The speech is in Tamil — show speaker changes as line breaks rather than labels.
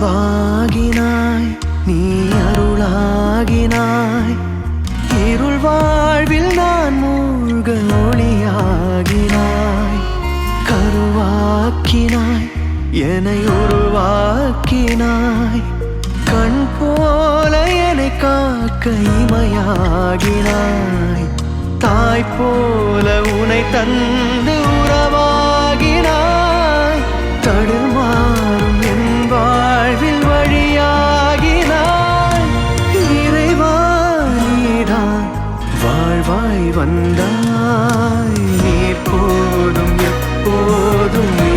அன்பாகினாய் நீ அருளாகினாய். இருள் வாழ்வில் நான் மூழ்க ஒளியாகினாய் கருவாக்கினாய் என்னை உருவாக்கினாய். கண் போல என்னை காக்க இமையாகினாய். தாய் போல உனை தந்தே வந்தாய். நீ போதும் எப்போதும்